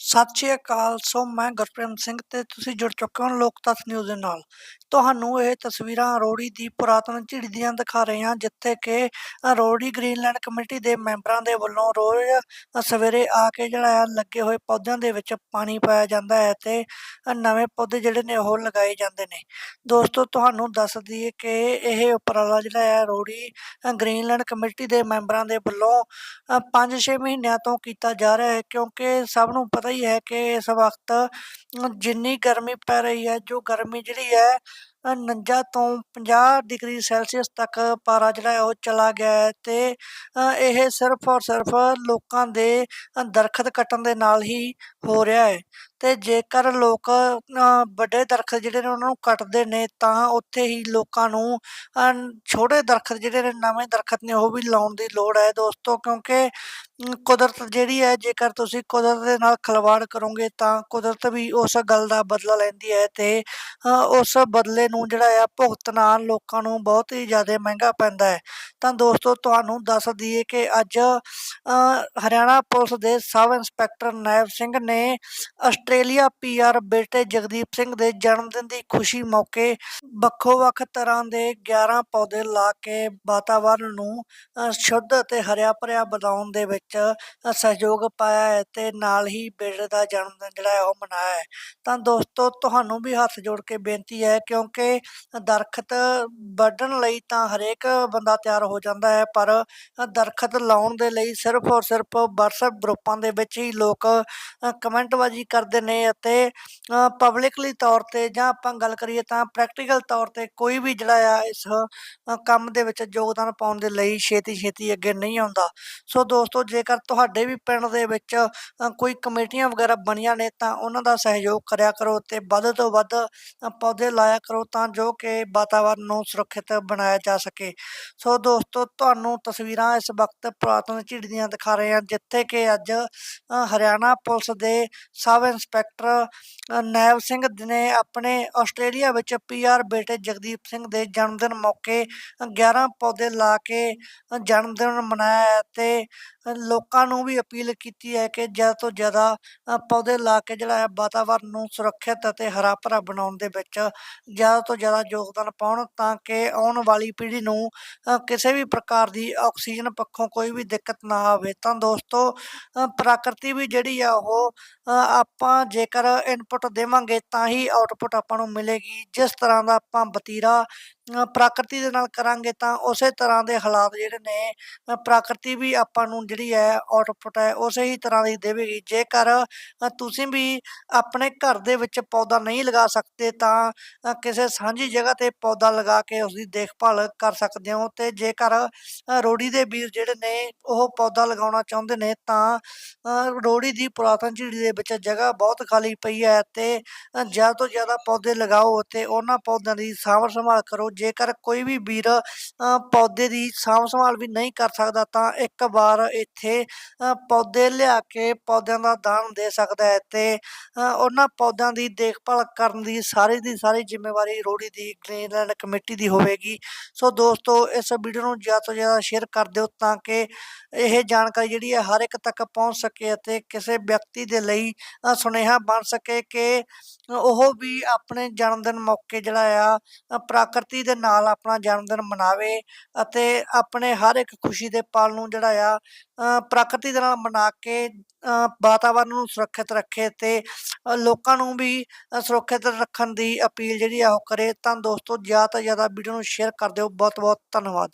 ਸਤਿ ਸ਼੍ਰੀ ਅਕਾਲ ਸੋ ਮੈਂ ਗੁਰਪ੍ਰੀਤ ਸਿੰਘ ਤੇ ਤੁਸੀਂ ਜੁੜ ਚੁੱਕੇ ਹੋ ਲੋਕ ਤੱਥ ਨਿਊਜ਼ ਦੇ ਨਾਲ। ਤੁਹਾਨੂੰ ਇਹ ਤਸਵੀਰਾਂ ਰੋੜੀ ਦੀ ਪੁਰਾਤਨ ਝਿੜੀ ਦੀਆਂ ਦਿਖਾ ਰਹੇ ਹਾਂ ਜਿੱਥੇ ਕਿ ਅ, ਰੋੜੀ ਗ੍ਰੀਨਲੈਂਡ ਕਮੇਟੀ ਦੇ ਮੈਂਬਰਾਂ ਦੇ ਵੱਲੋਂ ਰੋਜ਼ ਸਵੇਰੇ ਆ ਕੇ ਜਿਹੜਾ ਆ ਲੱਗੇ ਹੋਏ ਪੌਦਿਆਂ ਦੇ ਵਿੱਚ ਪਾਣੀ ਪਾਇਆ ਜਾਂਦਾ ਹੈ ਤੇ ਨਵੇਂ ਪੌਦੇ ਜਿਹੜੇ ਨੇ ਉਹ ਲਗਾਏ ਜਾਂਦੇ ਨੇ। ਦੋਸਤੋ ਤੁਹਾਨੂੰ ਦੱਸ ਦਈਏ ਕਿ ਇਹ ਉਪਰਾਲਾ ਜਿਹੜਾ ਹੈ ਰੋੜੀ ਅ, ਗ੍ਰੀਨਲੈਂਡ ਕਮੇਟੀ ਦੇ ਮੈਂਬਰਾਂ ਦੇ ਵੱਲੋਂ 5-6 ਮਹੀਨਿਆਂ ਤੋਂ ਕੀਤਾ ਜਾ ਰਿਹਾ ਹੈ ਕਿਉਂਕਿ ਸਭ ਨੂੰ ਪਤਾ ਹੀ ਹੈ ਕਿ ਇਸ ਵਕਤ ਅ, ਜਿੰਨੀ ਗਰਮੀ ਪੈ ਰਹੀ ਹੈ ਜੋ ਗਰਮੀ ਜਿਹੜੀ ਹੈ 49 ਤੋਂ 50 ਡਿਗਰੀ ਸੈਲਸੀਅਸ ਤੱਕ ਪਾਰਾ ਜਿਹੜਾ ਹੈ ਉਹ ਚਲਾ ਗਿਆ ਹੈ ਤੇ ਇਹ ਸਿਰਫ ਔਰ ਸਿਰਫ ਲੋਕਾਂ ਦੇ ਅ, ਦਰਖਤ ਕੱਟਣ ਦੇ ਨਾਲ ਹੀ ਹੋ ਰਿਹਾ ਹੈ ਤੇ ਜੇਕਰ ਲੋਕ ਵੱਡੇ ਦਰਖਤ ਜਿਹੜੇ ਨੇ ਉਹਨਾਂ ਨੂੰ ਕੱਟਦੇ ਨੇ ਤਾਂ ਉੱਥੇ ਹੀ ਲੋਕਾਂ ਨੂੰ ਛੋਟੇ ਦਰਖਤ ਜਿਹੜੇ ਨੇ ਨਵੇਂ ਦਰਖਤ ਨੇ ਉਹ ਵੀ ਲਾਉਣ ਦੀ ਲੋੜ ਹੈ ਦੋਸਤੋ ਕਿਉਂਕਿ ਕੁਦਰਤ ਜਿਹੜੀ ਹੈ ਜੇਕਰ ਤੁਸੀਂ ਕੁਦਰਤ ਦੇ ਨਾਲ ਖਿਲਵਾੜ ਕਰੋਗੇ ਤਾਂ ਕੁਦਰਤ ਵੀ ਉਸ ਗੱਲ ਦਾ ਬਦਲਾ ਲੈਂਦੀ ਹੈ ਤੇ ਉਸ ਬਦਲੇ ਨੂੰ ਜਿਹੜਾ ਆ ਭੁਗਤਣਾ ਲੋਕਾਂ ਨੂੰ ਬਹੁਤ ਹੀ ਜ਼ਿਆਦਾ ਮਹਿੰਗਾ ਪੈਂਦਾ ਹੈ। ਤਾਂ ਦੋਸਤੋ, ਤੁਹਾਨੂੰ ਦੱਸ ਦਈਏ ਕਿ ਅੱਜ ਹਰਿਆਣਾ ਪੁਲਿਸ ਦੇ ਸਬ ਇੰਸਪੈਕਟਰ ਨਾਇਬ ਸਿੰਘ ਨੇ ਆਸਟ੍ਰੇਲੀਆ ਪੀਆਰ ਬੇਟੇ ਜਗਦੀਪ ਸਿੰਘ ਦੇ ਜਨਮ ਦਿਨ ਦੀ ਖੁਸ਼ੀ ਮੌਕੇ ਵੱਖੋ ਵੱਖ ਤਰ੍ਹਾਂ ਦੇ 11 ਪੌਦੇ ਲਾ ਕੇ ਵਾਤਾਵਰਨ ਨੂੰ ਸ਼ੁੱਧ ਅਤੇ ਹਰਿਆ ਭਰਿਆ ਬਣਾਉਣ ਦੇ ਵਿੱਚ ਸਹਿਯੋਗ ਪਾਇਆ ਹੈ ਤੇ ਨਾਲ ਹੀ ਬੇਟੇ ਦਾ ਜਨਮ ਦਿਨ ਜਿਹੜਾ ਹੈ ਉਹ ਮਨਾਇਆ ਹੈ। ਤਾਂ ਦੋਸਤੋ, ਤੁਹਾਨੂੰ ਵੀ ਹੱਥ ਜੋੜ ਕੇ ਬੇਨਤੀ ਹੈ ਕਿਉਂਕਿ ਦਰਖਤ ਵੱਢਣ ਲਈ ਤਾਂ ਹਰੇਕ ਬੰਦਾ ਤਿਆਰ ਹੋ ਜਾਂਦਾ ਹੈ, ਪਰ ਦਰਖਤ ਲਾਉਣ ਦੇ ਲਈ ਸਿਰਫ ਔਰ ਸਿਰਫ WhatsApp ਗਰੁੱਪਾਂ ਦੇ ਵਿੱਚ ਹੀ ਲੋਕ ਕਮੈਂਟਬਾਜ਼ੀ ਕਰਦੇ ਨੇ ਅਤੇ ਪਬਲਿਕਲੀ ਤੌਰ ਤੇ ਜਾਂ ਆਪਾਂ ਗੱਲ ਕਰੀਏ ਤਾਂ ਪ੍ਰੈਕਟੀਕਲ ਤੌਰ ਤੇ ਕੋਈ ਵੀ ਜਿਹੜਾ ਆ ਇਸ ਕੰਮ ਦੇ ਵਿੱਚ ਯੋਗਦਾਨ ਪਾਉਣ ਦੇ ਲਈ ਛੇਤੀ ਛੇਤੀ ਅੱਗੇ ਨਹੀਂ ਆਉਂਦਾ। ਸੋ ਦੋਸਤੋ, ਜੇਕਰ ਤੁਹਾਡੇ ਵੀ ਪਿੰਡ ਦੇ ਵਿੱਚ ਕੋਈ ਕਮੇਟੀਆਂ ਵਗੈਰਾ ਬਣੀਆਂ ਨੇ ਤਾਂ ਉਹਨਾਂ ਦਾ ਸਹਿਯੋਗ ਕਰਿਆ ਕਰੋ ਤੇ ਵੱਧ ਤੋਂ ਵੱਧ ਪੌਦੇ ਲਾਇਆ ਕਰੋ ਤਾਂ ਜੋ ਕਿ ਵਾਤਾਵਰਨ ਨੂੰ ਸੁਰੱਖਿਅਤ ਬਣਾਇਆ ਜਾ ਸਕੇ। ਸੋ ਦੋਸਤੋ, ਤੁਹਾਨੂੰ ਤਸਵੀਰਾਂ ਇਸ ਵਕਤ ਪੁਰਾਤਨ ਝਿੜੀ ਦੀਆਂ ਦਿਖਾ ਰਹੇ ਹਾਂ, ਜਿੱਥੇ ਕਿ ਅੱਜ ਹਰਿਆਣਾ ਪੁਲਿਸ ਦੇ ਸਬ ਇੰਸਪੈਕਟਰ ਨੈਵ ਸਿੰਘ ਨੇ ਆਪਣੇ ਆਸਟ੍ਰੇਲੀਆ ਵਿੱਚ ਪੀਆਰ ਬੇਟੇ ਜਗਦੀਪ ਸਿੰਘ ਦੇ ਜਨਮ ਦਿਨ ਮੌਕੇ 11 ਪੌਦੇ ਲਾ ਕੇ ਜਨਮ ਦਿਨ ਮਨਾਇਆ ਤੇ ਲੋਕਾਂ ਨੂੰ ਵੀ ਅਪੀਲ ਕੀਤੀ ਹੈ ਕਿ ਜ਼ਿਆਦਾ ਤੋਂ ਜ਼ਿਆਦਾ ਪੌਦੇ ਲਾ ਕੇ ਜਿਹੜਾ ਹੈ ਵਾਤਾਵਰਨ ਨੂੰ ਸੁਰੱਖਿਅਤ ਅਤੇ ਹਰਾ ਭਰਾ ਬਣਾਉਣ ਦੇ ਵਿੱਚ ਜ਼ਿਆਦਾ ਤੋਂ ਜ਼ਿਆਦਾ ਯੋਗਦਾਨ ਪਾਉਣ ਤਾਂ ਕਿ ਆਉਣ ਵਾਲੀ ਪੀੜ੍ਹੀ ਨੂੰ ਕਿਸੇ ਵੀ ਪ੍ਰਕਾਰ ਦੀ ਆਕਸੀਜਨ ਪੱਖੋਂ ਕੋਈ ਵੀ ਦਿੱਕਤ ਨਾ ਆਵੇ। ਤਾਂ ਦੋਸਤੋ ਪ੍ਰਕਿਰਤੀ ਵੀ ਜਿਹੜੀ ਆ ਉਹ ਆਪਾਂ ਜੇਕਰ ਇਨਪੁਟ ਦੇਵਾਂਗੇ ਤਾਂ ਹੀ ਆਉਟਪੁੱਟ ਆਪਾਂ ਨੂੰ ਮਿਲੇਗੀ। ਜਿਸ ਤਰ੍ਹਾਂ ਦਾ ਆਪਾਂ ਬਤੀਰਾ ਪ੍ਰਕਿਰਤੀ ਦੇ ਨਾਲ ਕਰਾਂਗੇ ਤਾਂ ਉਸੇ ਤਰ੍ਹਾਂ ਦੇ ਹਾਲਾਤ ਜਿਹੜੇ ਨੇ ਅ, ਪ੍ਰਕਿਰਤੀ ਵੀ ਆਪਾਂ ਨੂੰ ਜਿਹੜੀ ਹੈ ਆਉਟਪੁੱਟ ਹੈ ਉਸੇ ਹੀ ਤਰ੍ਹਾਂ ਦੀ ਦੇਵੇਗੀ। ਜੇਕਰ ਤੁਸੀਂ ਵੀ ਆਪਣੇ ਘਰ ਦੇ ਵਿੱਚ ਪੌਦਾ ਨਹੀਂ ਲਗਾ ਸਕਦੇ ਤਾਂ ਕਿਸੇ ਸਾਂਝੀ ਜਗ੍ਹਾ ਤੇ ਪੌਦਾ ਲਗਾ ਕੇ ਉਸ ਦੀ ਦੇਖਭਾਲ ਕਰ ਸਕਦੇ ਹੋ ਤੇ ਜੇਕਰ ਅ, ਰੋੜੀ ਦੇ ਵੀਰ ਜਿਹੜੇ ਨੇ ਉਹ ਪੌਦਾ ਲਗਾਉਣਾ ਚਾਹੁੰਦੇ ਨੇ ਤਾਂ ਅ, ਰੋੜੀ ਦੀ ਪੁਰਾਤਨ ਝਿੜੀ ਦੇ ਵਿੱਚ ਜਗ੍ਹਾ ਬਹੁਤ ਖਾਲੀ ਪਈ ਹੈ ਤੇ ਜ਼ਿਆਦਾ ਤੋਂ ਜ਼ਿਆਦਾ ਪੌਦੇ ਲਗਾਓ ਤੇ ਉਹਨਾਂ ਪੌਦਿਆਂ ਦੀ ਸਾਂਭ ਸੰਭਾਲ ਕਰੋ ਜੇਕਰ ਕੋਈ ਵੀ ਵੀਰ ਪੌਦੇ ਦੀ ਸਾਂਭ ਸੰਭਾਲ ਵੀ ਨਹੀਂ ਕਰ ਸਕਦਾ ਤਾਂ ਇੱਕ ਵਾਰ ਇੱਥੇ ਪੌਦੇ ਲਿਆ ਕੇ ਪੌਦਿਆਂ ਦਾ ਦਾਨ ਦੇ ਸਕਦਾ ਹੈ ਤੇ ਉਹਨਾਂ ਪੌਦਿਆਂ ਦੀ ਦੇਖਭਾਲ ਕਰਨ ਦੀ ਸਾਰੀ ਦੀ ਸਾਰੀ ਜ਼ਿੰਮੇਵਾਰੀ ਰੋੜੀ ਦੀ ਗ੍ਰੀਨਲੈਂਡ ਕਮੇਟੀ ਦੀ ਹੋਵੇਗੀ। ਸੋ ਦੋਸਤੋ ਇਸ ਵੀਡੀਓ ਨੂੰ ਜ਼ਿਆਦਾ ਤੋਂ ਜ਼ਿਆਦਾ ਸ਼ੇਅਰ ਕਰ ਦਿਓ ਤਾਂ ਕਿ ਇਹ ਜਾਣਕਾਰੀ ਜਿਹੜੀ ਹੈ ਹਰ ਇੱਕ ਤੱਕ ਪਹੁੰਚ ਸਕੇ ਅਤੇ ਕਿਸੇ ਵਿਅਕਤੀ ਦੇ ਲਈ ਸੁਨੇਹਾ ਬਣ ਸਕੇ ਕਿ ਉਹ ਵੀ ਆਪਣੇ ਜਨਮ ਦਿਨ ਮੌਕੇ ਜਿਹੜਾ ਆ ਅ, ਪ੍ਰਕਿਰਤੀ ਦੇ ਨਾਲ ਆਪਣਾ ਜਨਮ ਦਿਨ ਮਨਾਵੇ ਅਤੇ ਆਪਣੇ ਹਰ ਇੱਕ ਖੁਸ਼ੀ ਦੇ ਪਲ ਨੂੰ ਜਿਹੜਾ ਆ ਪ੍ਰਕਿਰਤੀ ਦੇ ਨਾਲ ਮਨਾ ਕੇ ਅ, ਵਾਤਾਵਰਨ ਨੂੰ ਸੁਰੱਖਿਅਤ ਰੱਖੇ ਤੇ ਲੋਕਾਂ ਨੂੰ ਵੀ ਸੁਰੱਖਿਅਤ ਰੱਖਣ ਦੀ ਅਪੀਲ ਜਿਹੜੀ ਆ ਉਹ ਕਰੇ। ਤਾਂ ਦੋਸਤੋ ਜ਼ਿਆਦਾ ਤੋਂ ਜ਼ਿਆਦਾ ਵੀਡੀਓ ਨੂੰ ਸ਼ੇਅਰ ਕਰ ਦਿਓ। ਬਹੁਤ ਬਹੁਤ ਧੰਨਵਾਦ।